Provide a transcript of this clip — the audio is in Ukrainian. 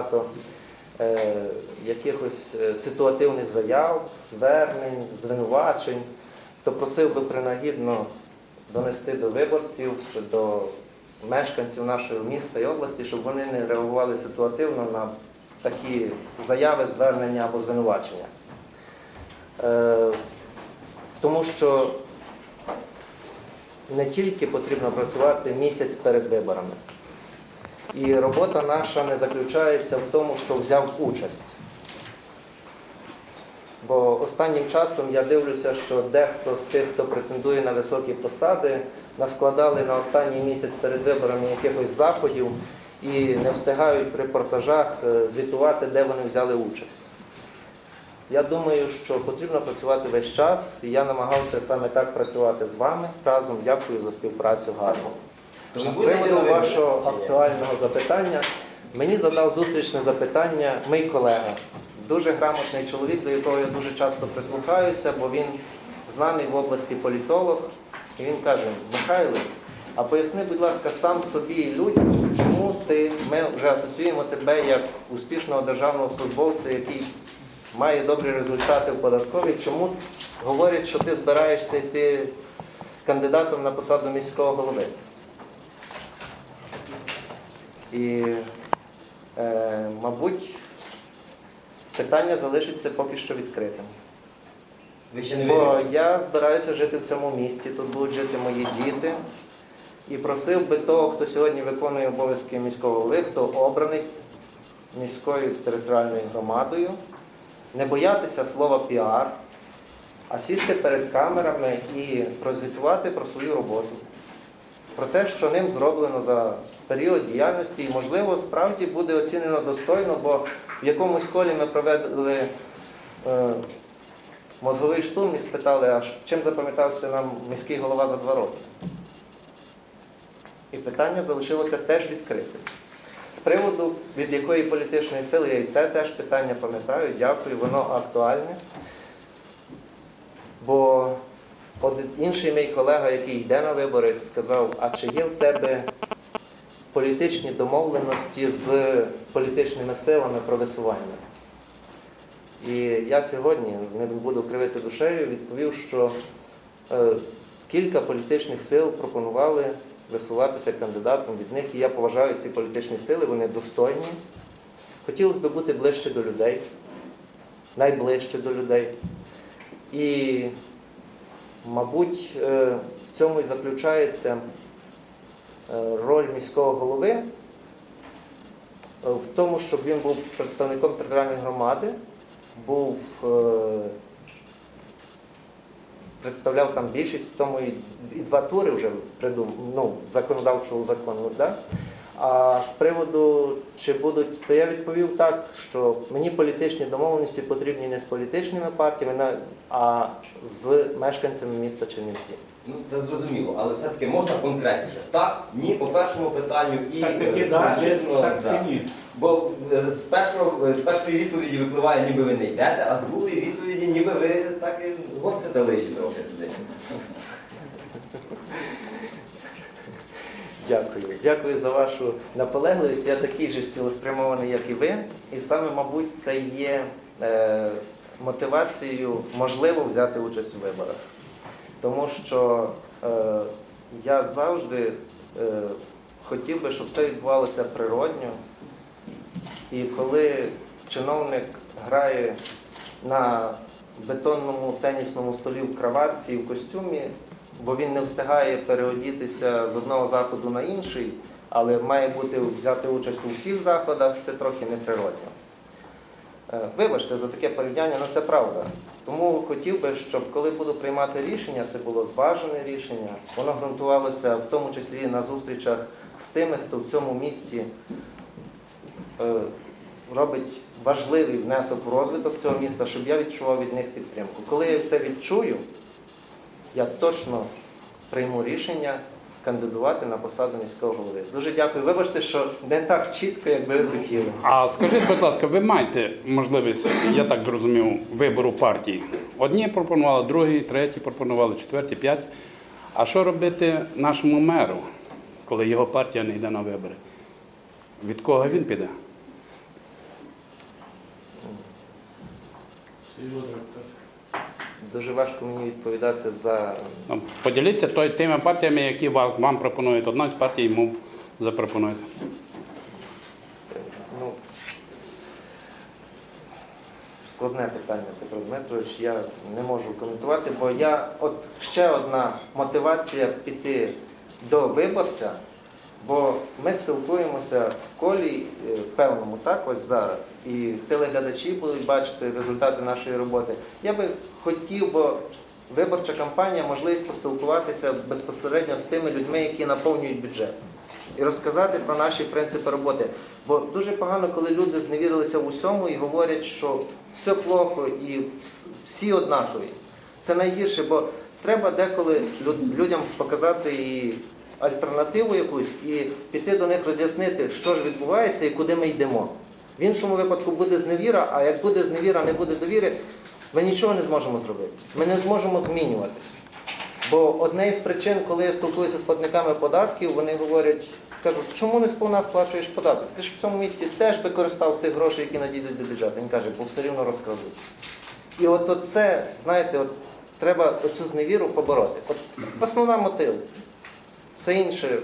багато е, якихось е, ситуативних заяв, звернень, звинувачень, то просив би принагідно донести до виборців, до мешканців нашого міста і області, щоб вони не реагували ситуативно на такі заяви, звернення або звинувачення. Е, Тому що не тільки потрібно працювати місяць перед виборами. І робота наша не заключається в тому, що взяв участь. Бо останнім часом я дивлюся, що дехто з тих, хто претендує на високі посади, наскладали на останній місяць перед виборами якихось заходів і не встигають в репортажах е, звітувати, де вони взяли участь. Я думаю, що потрібно працювати весь час, і я намагався саме так працювати з вами разом. Дякую за співпрацю гарно. З приводу вашого актуального запитання, мені задав зустрічне запитання мій колега, дуже грамотний чоловік, до якого я дуже часто прислухаюся, бо він знаний в області політолог. І він каже: Михайло, а поясни, будь ласка, сам собі і людям, чому ти, ми вже асоціюємо тебе як успішного державного службовця, який має добрі результати в податковій, чому говорять, що ти збираєшся йти кандидатом на посаду міського голови? І, е, мабуть, питання залишиться поки що відкритим. Ви ще не Бо вирішили? я збираюся жити в цьому місті, тут будуть жити мої діти. І просив би того, хто сьогодні виконує обов'язки міського голови, хто обраний міською територіальною громадою, не боятися слова піар, а сісти перед камерами і прозвітувати про свою роботу, про те, що ним зроблено за період діяльності, і, можливо, справді буде оцінено достойно, бо в якомусь колі ми провели. е, мозговий штурм і спитали, а чим запам'ятався нам міський голова за два роки. І питання залишилося теж відкритим. З приводу, від якої політичної сили я і це теж питання пам'ятаю, дякую, воно актуальне. Бо один інший мій колега, який йде на вибори, сказав, а чи є в тебе політичні домовленості з політичними силами про висування? І я сьогодні не буду кривити душею, відповів, що е, кілька політичних сил пропонували висуватися кандидатом від них, і я поважаю ці політичні сили, вони достойні. Хотілося б бути ближче до людей, найближче до людей. І, мабуть, е, в цьому і заключається е, роль міського голови е, в тому, щоб він був представником територіальної громади був представляв там більшість, в тому і, і два тури вже придум, ну, законодавчого закону. Да? А з приводу, чи будуть, то я відповів так, що мені політичні домовленості потрібні не з політичними партіями, на- а з мешканцями міста Чернівці. Ну, це зрозуміло, але все-таки можна конкретніше. Так, ні, по першому питанню і Так таки е, да, приблизно, так да. чи ні. Бо е, з, першого, е, з першої відповіді випливає, ніби ви не йдете, а з другої відповіді, ніби ви так і гострите лижі трохи туди. Дякую. Дякую за вашу наполегливість. Я такий же цілеспрямований, як і ви. І саме, мабуть, це є е, мотивацією можливо взяти участь у виборах. Тому що е, я завжди е, хотів би, щоб все відбувалося природньо. І коли чиновник грає на бетонному тенісному столі в краватці і в костюмі, бо він не встигає переодітися з одного заходу на інший, але має бути взяти участь у всіх заходах, це трохи неприродно. Е, Вибачте за таке порівняння, але це правда. Тому хотів би, щоб коли буду приймати рішення, це було зважене рішення. Воно ґрунтувалося в тому числі на зустрічах з тими, хто в цьому місті е, робить важливий внесок в розвиток цього міста, щоб я відчував від них підтримку. Коли я це відчую, я точно прийму рішення кандидувати на посаду міського голови. Дуже дякую. Вибачте, що не так чітко, як би ви хотіли. А скажіть, будь ласка, ви маєте можливість, я так зрозумів, вибору партії. Одні пропонували, другі, треті пропонували, четверті, п'ять. А що робити нашому меру, коли його партія не йде на вибори? Від кого він піде? Свій Дуже важко мені відповідати за Поділіться той, тими партіями, які вам, вам пропонують. Одна з партій йому запропонує. ну, складне питання, Петро Дмитрович. Я не можу коментувати, бо я от ще одна мотивація піти до виборця, бо ми спілкуємося в колі е, певному так ось зараз, і телеглядачі будуть бачити результати нашої роботи. Я би хотів, бо виборча кампанія можливість поспілкуватися безпосередньо з тими людьми, які наповнюють бюджет. І розказати про наші принципи роботи. Бо дуже погано, коли люди зневірилися в усьому і говорять, що все плохо і всі однакові. Це найгірше, бо треба деколи людям показати і альтернативу якусь і піти до них роз'яснити, що ж відбувається і куди ми йдемо. В іншому випадку буде зневіра, а як буде зневіра, не буде довіри, ми нічого не зможемо зробити. Ми не зможемо змінюватись. Бо одне із причин, коли я спілкуюся з платниками податків, вони говорять, кажуть, чому не сповна сплачуєш податок? Ти ж в цьому місті теж би користав з тих грошей, які надійдуть до бюджету. Він каже, бо все рівно розкрадуть. І от це, знаєте, от треба оцю зневіру побороти. От основна мотив. Все інше